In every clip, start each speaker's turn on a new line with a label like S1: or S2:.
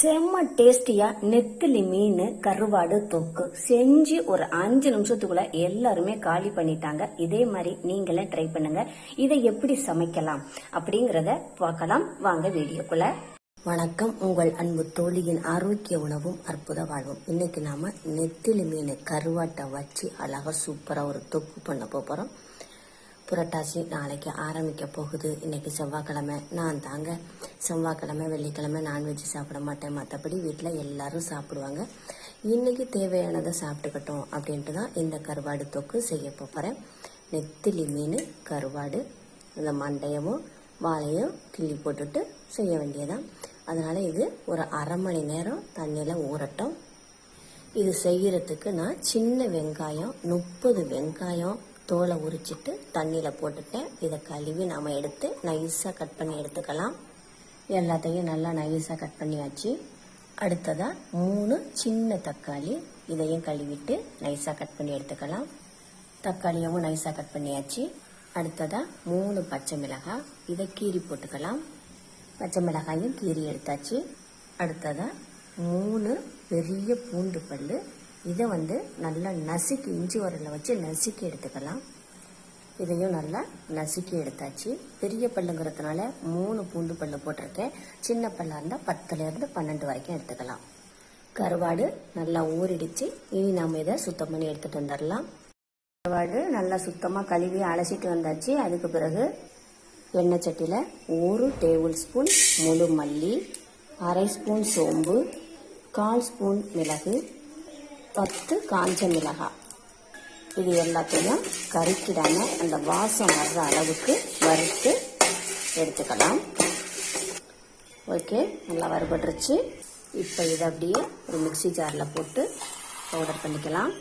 S1: செம்ம டேஸ்டியா நெத்திலி மீன் கருவாடு தொக்கு. செஞ்சு ஒரு அஞ்சு நிமிஷத்துக்குள்ள எல்லாருமே காலி பண்ணிட்டாங்க. இதே மாதிரி நீங்களே ட்ரை பண்ணுங்க. இதை எப்படி சமைக்கலாம் அப்படிங்கறத பார்க்கலாம். வாங்க வீடியோக்குள்ள. வணக்கம். உங்கள் அன்பு தோழியின் ஆரோக்கிய உணவும் அற்புத வாழ்வும். இன்னைக்கு நாம நெத்திலி மீன் கருவாட்டை வச்சு அழகா சூப்பரா ஒரு தொக்கு பண்ண போறோம். புரட்டாசி நாளைக்கு ஆரம்பிக்க போகுது. இன்னைக்கு செவ்வாய்க்கிழமை. நான் தாங்க செவ்வாய்க்கிழமை வெள்ளிக்கிழமை நான்வெஜ் சாப்பிட மாட்டேன். மற்றபடி வீட்டில் எல்லாரும் சாப்பிடுவாங்க. இன்னைக்கு தேவையானதை சாப்பிட்டுக்கட்டும் அப்படின்ட்டு தான் இந்த கருவாடு தொக்கு செய்ய போகிறேன் நெத்திலி மீன் கருவாடு இந்த மண்டையமும் வாழையும் கிள்ளி போட்டுட்டு செய்ய வேண்டியதான் அதனால் இது ஒரு அரை மணி நேரம் தண்ணியில் ஊறட்டும். இது செய்கிறதுக்கு நான் சின்ன வெங்காயம் முப்பது வெங்காயம் தோலை உரிச்சிட்டு தண்ணியில் போட்டுட்டேன் இதை கழுவி நாம் எடுத்து நைஸாக கட் பண்ணி எடுத்துக்கலாம். எல்லாத்தையும் நல்லா நைஸாக கட் பண்ணியாச்சு. அடுத்ததாக மூணு சின்ன தக்காளி இதையும் கழுவிட்டு நைஸாக கட் பண்ணி எடுத்துக்கலாம். தக்காளியவும் நைஸாக கட் பண்ணியாச்சு. அடுத்ததாக மூணு பச்சை மிளகாய் இதை கீறி போட்டுக்கலாம். பச்சை மிளகாயும் கீறி எடுத்தாச்சு. அடுத்ததாக மூணு பெரிய பூண்டு பல் இதை வந்து நல்லா நசுக்கி இஞ்சி உரலில் வச்சு நசுக்கி எடுத்துக்கலாம். இதையும் நல்லா நசுக்கி எடுத்தாச்சு. பெரிய பல்லுங்கிறதுனால மூணு பூண்டு பல்லு போட்டிருக்கேன். சின்ன பல்லாக இருந்தால் பத்துலேருந்து பன்னெண்டு வரைக்கும் எடுத்துக்கலாம். கருவாடு நல்லா ஊறிடுச்சு. இனி நாம் இதை சுத்தம் பண்ணி எடுத்துகிட்டு வந்துடலாம். கருவாடு நல்லா சுத்தமாக கழுவி அலசிட்டு வந்தாச்சு. அதுக்கு பிறகு எண்ணெய் சட்டியில் ஒரு டேபிள் ஸ்பூன் முழு மல்லி அரை ஸ்பூன் சோம்பு கால் ஸ்பூன் மிளகு பத்து காஞ்ச மிளகாய் இது எல்லாத்தையும் கறிக்கிடாம அந்த வாசம் வர்ற அளவுக்கு வறுத்து எடுத்துக்கலாம். ஓகே நல்லா வறுபட்டுருச்சு. இப்போ இதை அப்படியே ஒரு மிக்சி ஜாரில் போட்டு பவுடர் பண்ணிக்கலாம்.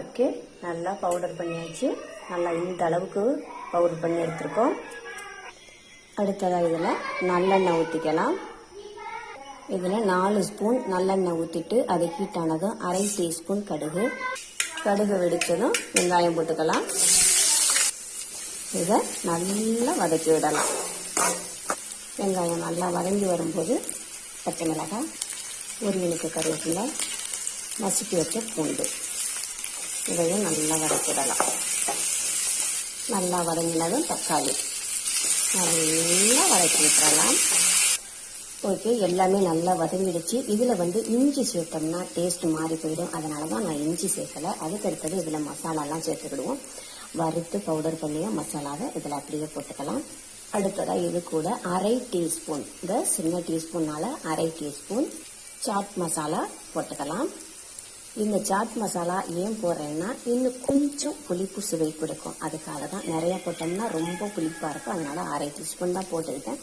S1: ஓகே நல்லா பவுடர் பண்ணியாச்சு. நல்லா இந்த அளவுக்கு பவுடர் பண்ணி எடுத்துருக்கோம். அடுத்ததாக இதில் நல்லெண்ணெய் ஊற்றிக்கலாம் இதில் நாலு ஸ்பூன் நல்லெண்ணெய் ஊற்றிட்டு அது ஹீட் ஆனதும் அரை டீஸ்பூன் கடுகு. கடுகு வெடித்ததும் வெங்காயம் போட்டுக்கலாம். இதை நல்லா வதக்கி விடலாம். வெங்காயம் நல்லா வதங்கி வரும்போது பச்சை மிளகாய் ஒரு இனிக்கு கருவேப்பிலை நசுக்கி வச்ச பூண்டு. இதையும் நல்லா வதக்கிடலாம் நல்லா வதங்கினதும் தக்காளி. நல்லா வதக்கி விட்டுறலாம். ஓகே எல்லாமே நல்லா வதங்கிடுச்சு. இதில் வந்து இஞ்சி சேர்த்தோம்னா டேஸ்ட் மாறி போயிடும். அதனால தான் நான் இஞ்சி சேர்க்கலை. அதுக்கு அடுத்தது இதில் மசாலாலாம் சேர்த்துக்கிடுவோம். வறுத்து பவுடர் பண்ணிய மசாலாவை இதில் அப்படியே போட்டுக்கலாம். அடுத்ததாக இது கூட அரை டீஸ்பூன் இந்த சின்ன டீஸ்பூனால் அரை டீஸ்பூன் சாட் மசாலா போட்டுக்கலாம். இந்த சாட் மசாலா ஏன் போடுறேன்னா இன்னும் கொஞ்சம் புளிப்பு சுவை கொடுக்கும். அதுக்காக தான் நிறையா போட்டோம்னா ரொம்ப புளிப்பாக இருக்கும். அதனால் அரை டீஸ்பூன் தான் போட்டுக்கிட்டேன்.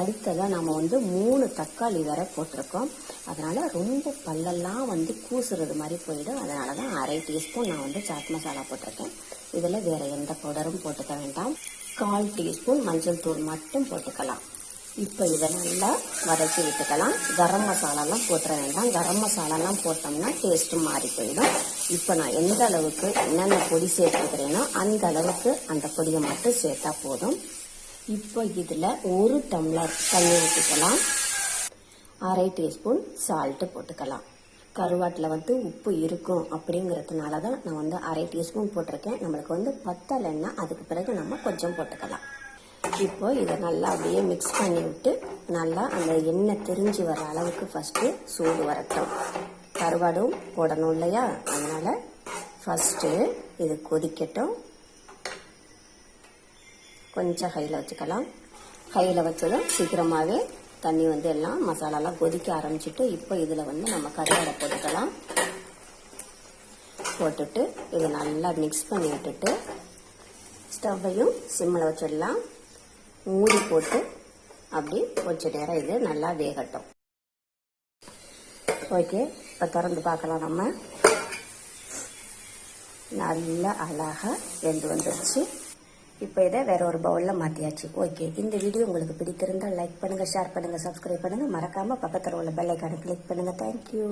S1: அடுத்ததாக நம்ம வந்து மூணு தக்காளி வேற போட்டிருக்கோம். அதனால் ரொம்ப பல்லெல்லாம் வந்து கூசுறது மாதிரி போயிடும். அதனால தான் அரை டீஸ்பூன் நான் வந்து சாட் மசாலா போட்டிருக்கேன். இதில் வேறு எந்த பவுடரும் போட்டுக்க வேண்டாம். கால் டீஸ்பூன் மஞ்சள் தூள் மட்டும் போட்டுக்கலாம். இப்போ இதை நல்லா வதக்கி விட்டுக்கலாம். கரம் மசாலாலாம் போட்டுற வேண்டாம். கரம் மசாலாலாம் போட்டோம்னா டேஸ்ட்டு மாறி போயிடும். இப்போ நான் எந்த அளவுக்கு என்னென்ன பொடி சேர்த்துக்கிறேனோ அந்த அளவுக்கு அந்த பொடியை மட்டும் சேர்த்தா போதும். இப்போ இதில் ஒரு டம்ளர் தண்ணி ஊற்றிக்கலாம் அரை டீஸ்பூன் சால்ட்டு போட்டுக்கலாம். கருவாட்டில் வந்து உப்பு இருக்கும் அப்படிங்கிறதுனால தான் நான் வந்து அரை டீஸ்பூன் போட்டிருக்கேன். நம்மளுக்கு வந்து பத்தலைன்னா அதுக்கு பிறகு நம்ம கொஞ்சம் போட்டுக்கலாம். இப்போ இதை நல்லா அப்படியே மிக்ஸ் பண்ணி விட்டு நல்லா அந்த எண்ணெய் திரிஞ்சு வர அளவுக்கு ஃபஸ்ட்டு சூடு வரட்டும். கருவாடும் போடணும் இல்லையா? அதனால் ஃபஸ்ட்டு இது கொதிக்கட்டும். கொஞ்சம் ஹையில் வச்சுக்கலாம். ஹையில் வச்சதும் சீக்கிரமாகவே தண்ணி வந்து எல்லாம் மசாலாலாம் கொதிக்க ஆரம்பிச்சிட்டு இப்போ இதில் வந்து நம்ம கருவாடை போட்டுக்கலாம். போட்டுட்டு இதை நல்லா மிக்ஸ் பண்ணி விட்டுட்டு ஸ்டவ்வையும் சிம்மில் வச்சிடலாம். மூடி போட்டு அப்படி கொஞ்ச நேரம் இது நல்லா வேகட்டும். ஓகே இப்போ திறந்து பார்க்கலாம் நம்ம. நல்லா அழகாக வெந்து வந்துடுச்சு இப்போ இதை வேற ஒரு பவுலில் மாற்றியாச்சு ஓகே இந்த வீடியோ உங்களுக்கு பிடித்திருந்தால் லைக் பண்ணுங்கள் ஷேர் பண்ணுங்கள் சப்ஸ்கிரைப் பண்ணுங்கள் மறக்காமல் பக்கத்தில் உள்ள பெல்லைக்கான கிளிக் பண்ணுங்கள் தேங்க்யூ